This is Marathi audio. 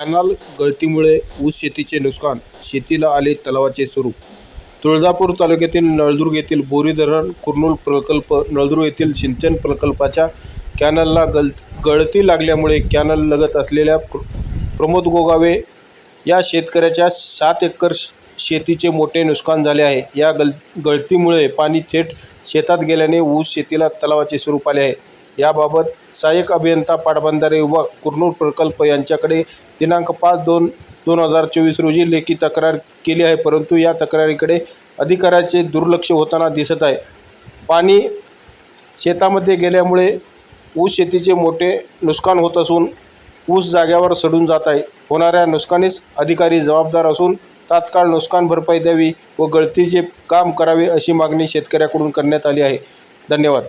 कॅनल गळतीमुळे ऊस शेतीचे नुकसान शेतीला आले तलावाचे स्वरूप. तुळजापूर तालुक्यातील नळदुर्ग येथील बोरी धरण कुर्नूल प्रकल्प नळदुर्ग येथील सिंचन प्रकल्पाच्या कॅनलला गल गळती लागल्यामुळे कॅनल लगत असलेल्या प्रमोद गोगावे या शेतकऱ्याच्या सात एकर शेतीचे मोठे नुकसान झाले आहे. या गल गळतीमुळे पाणी थेट शेतात गेल्याने ऊस शेतीला तलावाचे स्वरूप आले आहे. याबाबत सहाय्यक अभियंता पाटबंधारे विभाग कुरनूर प्रकल्प यांच्याकडे दिनांक पाच दोन दोन हजार चोवीस रोजी लेखी तक्रार केली आहे परंतु या तक्रारीकडे अधिकाऱ्याचे दुर्लक्ष होताना दिसत आहे. पाणी शेतामध्ये गेल्यामुळे ऊस शेतीचे मोठे नुकसान होत असून ऊस जाग्यावर सडून जात आहे. होणाऱ्या नुकसानीस अधिकारी जबाबदार असून तात्काळ नुकसान भरपाई द्यावी व गळतीचे काम करावे अशी मागणी शेतकऱ्याकडून करण्यात आली आहे. धन्यवाद.